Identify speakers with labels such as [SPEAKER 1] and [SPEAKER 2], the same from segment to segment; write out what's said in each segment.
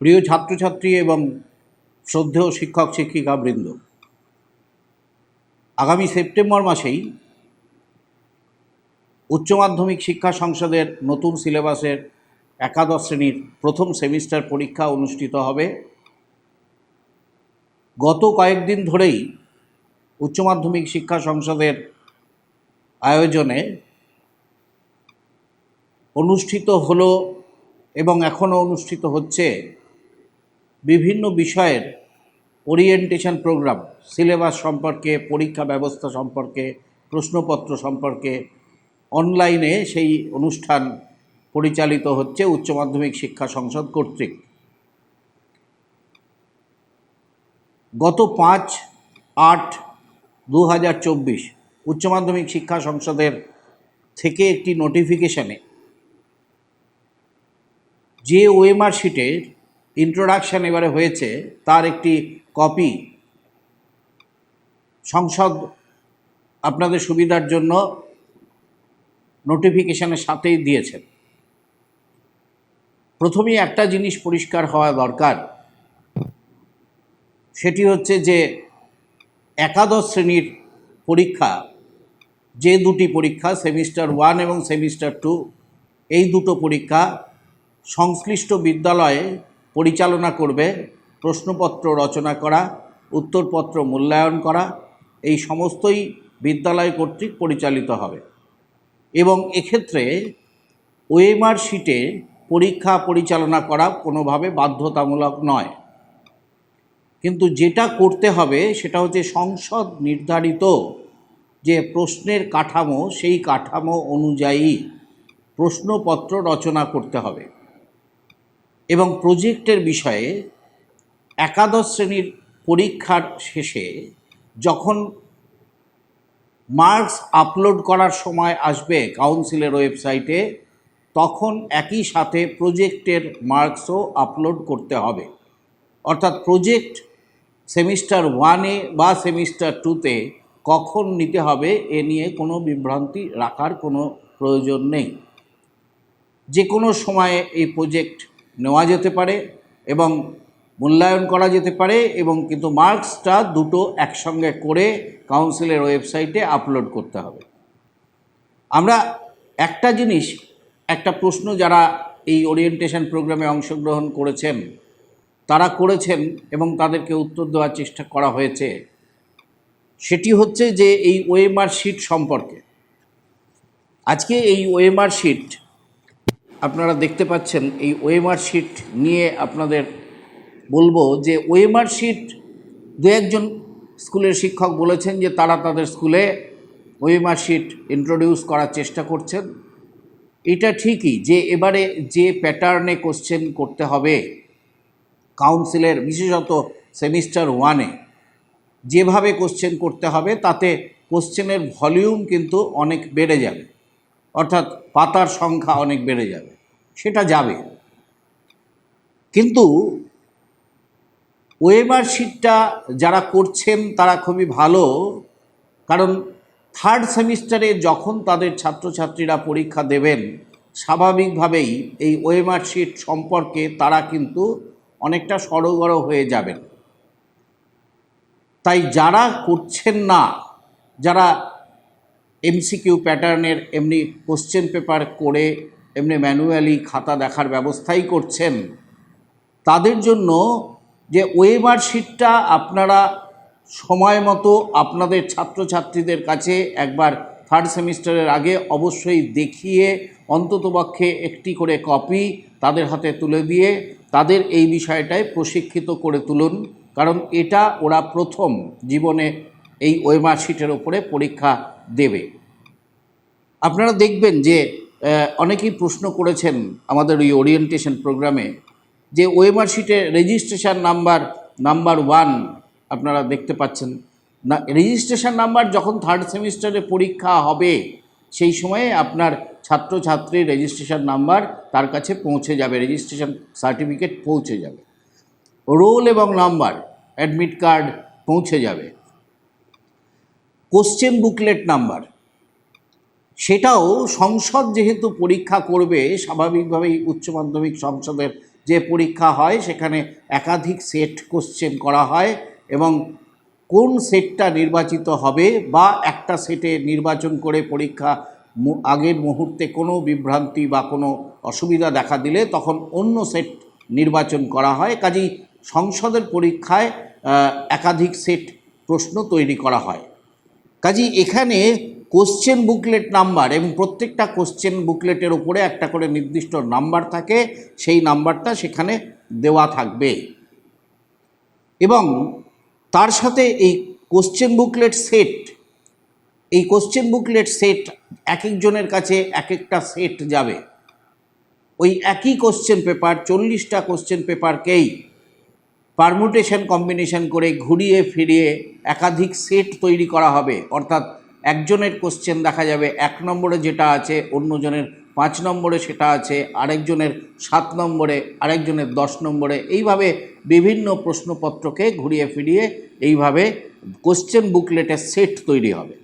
[SPEAKER 1] প্রিয় ছাত্রছাত্রী এবং শ্রদ্ধেয় শিক্ষক, শিক্ষিকা বৃন্দ, আগামী সেপ্টেম্বর মাসেই উচ্চ মাধ্যমিক শিক্ষা সংসদের নতুন সিলেবাসের একাদশ শ্রেণির প্রথম সেমিস্টার পরীক্ষা অনুষ্ঠিত হবে। গত কয়েকদিন ধরেই উচ্চ মাধ্যমিক শিক্ষা সংসদের আয়োজনে অনুষ্ঠিত হলো এবং এখনও অনুষ্ঠিত হচ্ছে বিভিন্ন বিষয়ের ওরিয়েন্টেশন প্রোগ্রাম সিলেবাস সম্পর্কে, পরীক্ষা ব্যবস্থা সম্পর্কে, প্রশ্নপত্র সম্পর্কে। অনলাইনে সেই অনুষ্ঠান পরিচালিত হচ্ছে উচ্চ মাধ্যমিক শিক্ষা সংসদ কর্তৃক। গত পাঁচ আট দু হাজার চব্বিশ উচ্চ মাধ্যমিক শিক্ষা সংসদের থেকে একটি নোটিফিকেশনে যে ওএমআর শিটের ইন্ট্রোডাকশান এবারে হয়েছে, তার একটি কপি সংসদ আপনাদের সুবিধার জন্য নোটিফিকেশনের সাথেই দিয়েছেন। প্রথমেই একটা জিনিস পরিষ্কার হওয়া দরকার, সেটি হচ্ছে যে একাদশ শ্রেণির পরীক্ষা, যে দুটি পরীক্ষা সেমিস্টার ওয়ান এবং সেমিস্টার টু এই দুটো পরীক্ষা সংশ্লিষ্ট বিদ্যালয়ে পরিচালনা করবে, প্রশ্নপত্র রচনা করা, উত্তরপত্র মূল্যায়ন করা, এই সমস্তই বিদ্যালয় কর্তৃক পরিচালিত হবে। এবং এক্ষেত্রে ওএমআর শিটে পরীক্ষা পরিচালনা করা কোনোভাবে বাধ্যতামূলক নয়। কিন্তু যেটা করতে হবে সেটা হচ্ছে সংসদ নির্ধারিত যে প্রশ্নের কাঠামো, সেই কাঠামো অনুযায়ী প্রশ্নপত্র রচনা করতে হবে। এবং প্রজেক্টের বিষয়ে একাদশ শ্রেণির পরীক্ষার শেষে যখন মার্কস আপলোড করার সময় আসবে কাউন্সিলের ওয়েবসাইটে তখন একই সাথে প্রজেক্টের মার্কসও আপলোড করতে হবে। অর্থাৎ প্রজেক্ট সেমিস্টার ওয়ানে বা সেমিস্টার টুতে কখন নিতে হবে এ নিয়ে কোনো বিভ্রান্তি রাখার কোনো প্রয়োজন নেই। যে কোনো সময়ে এই প্রজেক্ট নেওয়া যেতে পারে এবং মূল্যায়ন করা যেতে পারে এবং কিন্তু মার্কসটা দুটো একসঙ্গে করে কাউন্সিলের ওয়েবসাইটে আপলোড করতে হবে। আমরা একটা জিনিস, একটা প্রশ্ন যারা এই ওরিয়েন্টেশন প্রোগ্রামে অংশগ্রহণ করেছেন, তারা করেছেন এবং তাদেরকে উত্তর দেওয়ার চেষ্টা করা হয়েছে, সেটি হচ্ছে যে এই ওএমআর শিট সম্পর্কে। আজকে এই ওএমআর শিট আপনারা দেখতে পাচ্ছেন এই ওয়েমার শিট নিয়ে আপনাদের বলব যে ওয়েমার শিট দু একজন স্কুলের শিক্ষক বলেছেন যে তারা তাদের স্কুলে ওয়েমার শিট ইন্ট্রোডিউস করার চেষ্টা করছেন। এটা ঠিকই যে এবারে যে প্যাটার্নে কোশ্চেন করতে হবে কাউন্সিলের বিশেষত সেমিস্টার ওয়ানে যেভাবে কোশ্চেন করতে হবে তাতে কোশ্চেনের ভলিউম কিন্তু অনেক বেড়ে যাবে। অর্থাৎ পাতার সংখ্যা অনেক বেড়ে যাবে, সেটা যাবে। কিন্তু ওয়েবার শিটটা যারা করছেন তারা খুবই ভালো, কারণ থার্ড সেমিস্টারে যখন তাদের ছাত্রছাত্রীরা পরীক্ষা দেবেন, স্বাভাবিকভাবেই এই ওয়েমার শিট সম্পর্কে তারা কিন্তু অনেকটা সড়গড় হয়ে যাবেন। তাই যারা করছেন না, যারা এমসিকিউ প্যাটার্নের এমনি কোশ্চেন পেপার করে এমনি ম্যানুয়ালি খাতা দেখার ব্যবস্থাই করছেন। তাদের জন্য যে ওয়েবার শিটটা আপনারা সময় মতো আপনাদের ছাত্রছাত্রীদের কাছে একবার থার্ড সেমিস্টারের আগে অবশ্যই দেখিয়ে অন্ততপক্ষে একটি করে কপি তাদের হাতে তুলে দিয়ে তাদের এই বিষয়টায় প্রশিক্ষিত করে তুলুন। কারণ এটা ওরা প্রথম জীবনে এই ওয়েমার শিটের ওপরে পরীক্ষা দেবে। আপনারা দেখবেন যে অনেকেই প্রশ্ন করেছেন আমাদের ওই ওরিয়েন্টেশন প্রোগ্রামে যে ওয়েমার শিটে রেজিস্ট্রেশন নাম্বার নাম্বার ওয়ান আপনারা দেখতে পাচ্ছেন। না রেজিস্ট্রেশন নাম্বার যখন থার্ড সেমিস্টারে পরীক্ষা হবে, সেই সময়ে আপনার ছাত্রছাত্রীর রেজিস্ট্রেশন নাম্বার তার কাছে পৌঁছে যাবে রেজিস্ট্রেশন সার্টিফিকেট পৌঁছে যাবে। রোল এবং নাম্বার অ্যাডমিট কার্ড পৌঁছে যাবে। Question booklet number. সেটাও সংসদ যেহেতু পরীক্ষা করবে, স্বাভাবিকভাবেই উচ্চ মাধ্যমিক সংসদের যে পরীক্ষা হয়, সেখানে একাধিক সেট কোশ্চেন করা হয় এবং কোন সেটটা নির্বাচিত হবে বা একটা সেটে নির্বাচন করে পরীক্ষা আগের মুহূর্তে কোনো বিভ্রান্তি বা কোনো অসুবিধা দেখা দিলে তখন অন্য সেট নির্বাচন করা হয়। কাজেই সংসদের পরীক্ষায় একাধিক সেট প্রশ্ন তৈরি করা হয়। কাজেই এখানে কোশ্চেন বুকলেট নাম্বার এবং প্রত্যেকটা কোশ্চেন বুকলেটের উপরে একটা করে নির্দিষ্ট নাম্বার থাকে, সেই নাম্বারটা সেখানে দেওয়া থাকবে। এবং তার সাথে এই কোশ্চেন বুকলেট সেট এই কোশ্চেন বুকলেট সেট এক একজনের কাছে এক একটা সেট যাবে। ওই একই কোশ্চেন পেপার চল্লিশটা কোশ্চেন পেপারকেই পারমুটেশন কম্বিনেশন করে ঘুরিয়ে ফিরিয়ে একাধিক সেট তৈরি করা হবে। অর্থাৎ একজনের কোশ্চেন দেখা যাবে, এক নম্বরে যেটা আছে, অন্যজনের পাঁচ নম্বরে সেটা আছে, আরেকজনের সাত নম্বরে, আরেকজনের দশ নম্বরে। এইভাবে বিভিন্ন প্রশ্নপত্রকে ঘুরিয়ে ফিরিয়ে এইভাবে কোশ্চেন বুকলেটের সেট তৈরি হবে।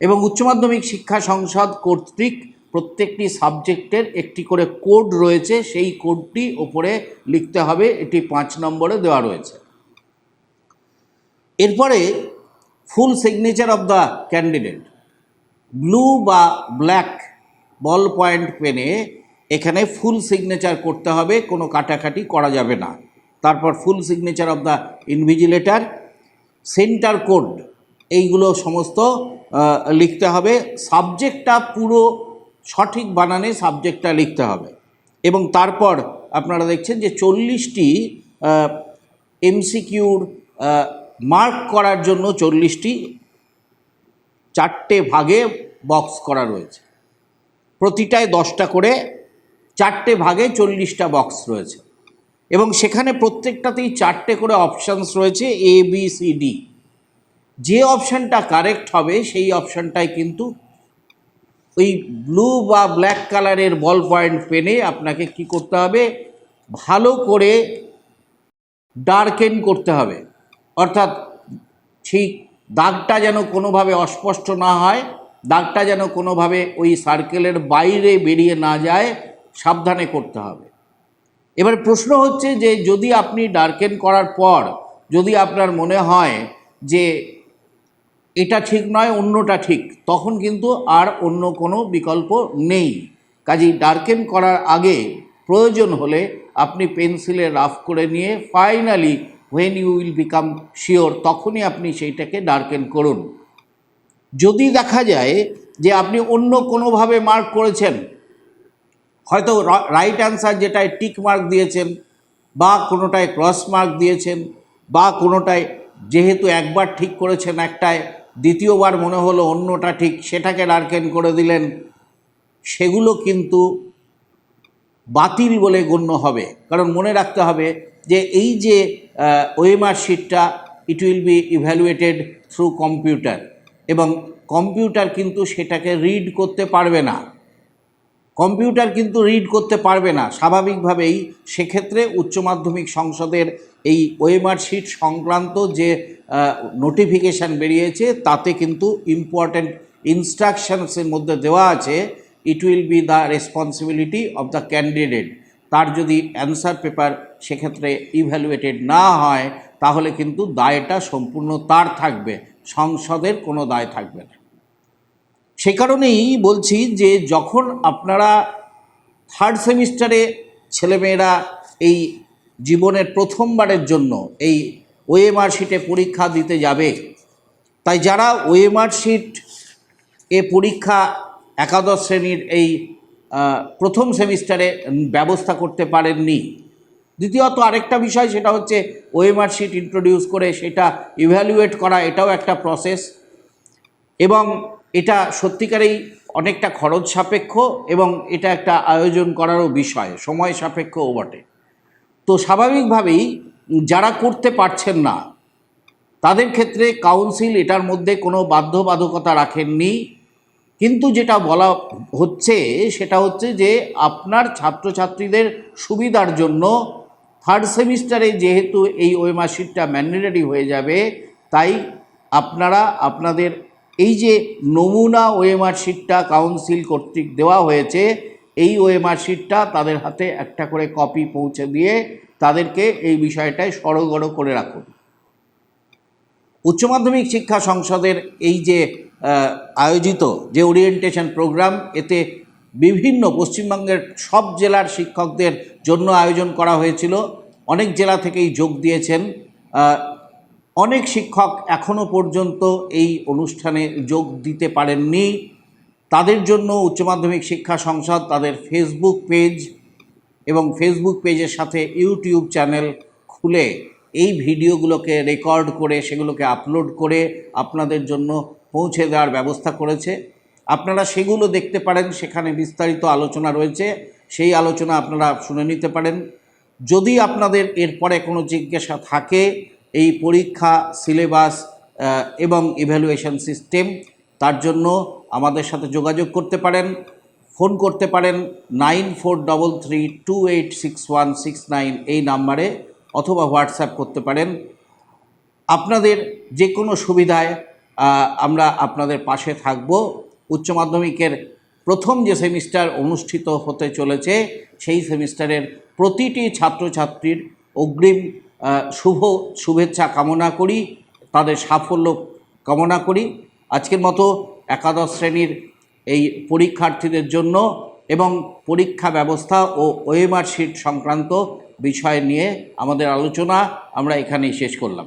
[SPEAKER 1] এবং উচ্চ মাধ্যমিক শিক্ষা সংসদ কর্তৃক প্রত্যেকটি সাবজেক্টের একটি করে কোড রয়েছে, সেই কোডটি ওপরে লিখতে হবে, এটি পাঁচ নম্বরে দেওয়া রয়েছে। এরপরে full signature of the candidate, blue বা ব্ল্যাক বল পয়েন্ট পেনে এখানে ফুল সিগনেচার করতে হবে, কোনো কাটাকাটি করা যাবে না। তারপর full signature of the invigilator, centre code, এইগুলো সমস্ত লিখতে হবে। সাবজেক্টটা পুরো সঠিক বানানে সাবজেক্টটা লিখতে হবে। এবং তারপর আপনারা দেখছেন যে চল্লিশটি এমসিকিউর মার্ক করার জন্য চল্লিশটি, চারটে ভাগে বক্স করা রয়েছে। প্রতিটায় দশটা করে চারটে ভাগে চল্লিশটা বক্স রয়েছে। এবং সেখানে প্রত্যেকটাতেই চারটে করে অপশানস রয়েছে এ বি সি ডি যে অপশানটা কারেক্ট হবে, সেই অপশানটাই কিন্তু ওই ব্লু বা ব্ল্যাক কালারের বল পয়েন্ট পেনে আপনাকে কি করতে হবে? ভালো করে ডার্কেন করতে হবে। অর্থাৎ ঠিক দাগটা যেন কোনোভাবে অস্পষ্ট না হয়, দাগটা যেন কোনোভাবে ওই সার্কেলের বাইরে বেরিয়ে না যায়, সাবধানে করতে হবে। এবার প্রশ্ন হচ্ছে যে যদি আপনি ডার্কেন করার পর যদি আপনার মনে হয় যে এটা ঠিক নয়, অন্যটা ঠিক। তখন কিন্তু আর অন্য কোনো বিকল্প নেই। কাজেই ডার্কেন করার আগে প্রয়োজন হলে আপনি পেন্সিলে রাফ করে নিয়ে finally when you will become sure তখনই আপনি সেইটাকে ডার্কেন করুন। যদি দেখা যায় যে আপনি অন্য কোনোভাবে মার্ক করেছেন, হয়তো রাইট অ্যান্সার যেটায় টিক মার্ক দিয়েছেন, বা কোনোটায় ক্রস মার্ক দিয়েছেন, বা কোনোটায় যেহেতু একবার ঠিক করেছেন একটায় দ্বিতীয়বার মনে হলো অন্যটা ঠিক, সেটাকে ডার্কেন করে দিলেন। সেগুলো কিন্তু বাতিল বলে গণ্য হবে। কারণ মনে রাখতে হবে যে এই যে OMR শিটটা it will be evaluated through computer এবং কম্পিউটার কিন্তু সেটাকে রিড করতে পারবে না। কম্পিউটার কিন্তু রিড করতে পারবে না। স্বাভাবিকভাবেই সেক্ষেত্রে উচ্চ মাধ্যমিক সংসদের এই ওয়েমার শিট সংক্রান্ত যে নোটিফিকেশান বেরিয়েছে, তাতে কিন্তু ইম্পর্ট্যান্ট ইনস্ট্রাকশনসের মধ্যে দেওয়া আছে it will be the responsibility of the candidate তার যদি অ্যান্সার পেপার সেক্ষেত্রে ইভ্যালুয়েটেড না হয়, তাহলে কিন্তু দায়টা সম্পূর্ণ তার থাকবে, সংসদের কোনো দায় থাকবে না। সে কারণেই বলছি যে, যখন আপনারা থার্ড সেমিস্টারে ছেলেমেয়েরা এই জীবনের প্রথমবারের জন্য এই ওএমআর শিটে পরীক্ষা দিতে যাবে। তাই যারা ওএমআর শিট এ পরীক্ষা একাদশ শ্রেণির এই প্রথম সেমিস্টারে ব্যবস্থা করতে পারেননি। দ্বিতীয়ত আরেকটা বিষয় সেটা হচ্ছে ওএমআর শিট ইন্ট্রোডিউস করে সেটা ইভ্যালুয়েট করা, এটাও একটা প্রসেস এবং এটা সত্যিকারেই অনেকটা খরচ সাপেক্ষ এবং এটা একটা আয়োজন করারও বিষয়, সময় সাপেক্ষও বটে। তো স্বাভাবিকভাবেই যারা করতে পারছেন না, তাদের ক্ষেত্রে কাউন্সিল এটার মধ্যে কোনো বাধ্যবাধকতা রাখেননি। কিন্তু যেটা বলা হচ্ছে, সেটা হচ্ছে যে আপনার ছাত্রছাত্রীদের সুবিধার জন্য থার্ড সেমিস্টারে যেহেতু এই ওয়েমার্কশিটটা ম্যান্ডেটারি হয়ে যাবে, তাই আপনারা, আপনাদের এই যে নমুনা ওএমআর শিটটা কাউন্সিল কর্তৃক দেওয়া হয়েছে এই ওএমআর শিটটা তাদের হাতে একটা করে কপি পৌঁছে দিয়ে তাদেরকে এই বিষয়টায় সড়গড় করে রাখুন। উচ্চ মাধ্যমিক শিক্ষা সংসদের এই যে আয়োজিত যে ওরিয়েন্টেশন প্রোগ্রাম এতে বিভিন্ন পশ্চিমবঙ্গের সব জেলার শিক্ষকদের জন্য আয়োজন করা হয়েছিল। অনেক জেলা থেকেই যোগ দিয়েছেন। অনেক শিক্ষক এখনও পর্যন্ত এই অনুষ্ঠানে যোগ দিতে পারেননি। তাদের জন্য উচ্চ মাধ্যমিক শিক্ষা সংসদ, তাদের ফেসবুক পেজ এবং ফেসবুক পেজের সাথে ইউটিউব চ্যানেল খুলে এই ভিডিওগুলোকে রেকর্ড করে, সেগুলোকে আপলোড করে আপনাদের জন্য পৌঁছে দেওয়ার ব্যবস্থা করেছে। আপনারা সেগুলো দেখতে পারেন, সেখানে বিস্তারিত আলোচনা রয়েছে। সেই আলোচনা আপনারা শুনে নিতে পারেন। যদি আপনাদের এরপরে কোনো জিজ্ঞাসা থাকে, এই পরীক্ষা সিলেবাস এবং ইভ্যালুয়েশন সিস্টেম তার জন্য আমাদের সাথে যোগাযোগ করতে পারেন, ফোন করতে পারেন nine four double three two eight six one six nine এই নাম্বারে অথবা হোয়াটসঅ্যাপ করতে পারেন। আপনাদের যে কোনো সুবিধায় আমরা আপনাদের পাশে থাকব। উচ্চ মাধ্যমিকের প্রথম যে সেমিস্টার অনুষ্ঠিত হতে চলেছে, সেই সেমিস্টারের প্রতিটি ছাত্রছাত্রীর অগ্রিম শুভ শুভেচ্ছা কামনা করি, তাদের সাফল্য কামনা করি। আজকের মতো একাদশ শ্রেণির এই পরীক্ষার্থীদের জন্য এবং পরীক্ষা ব্যবস্থা ও ওয়েমার শিট সংক্রান্ত বিষয় নিয়ে আমাদের আলোচনা আমরা এখানেই শেষ করলাম।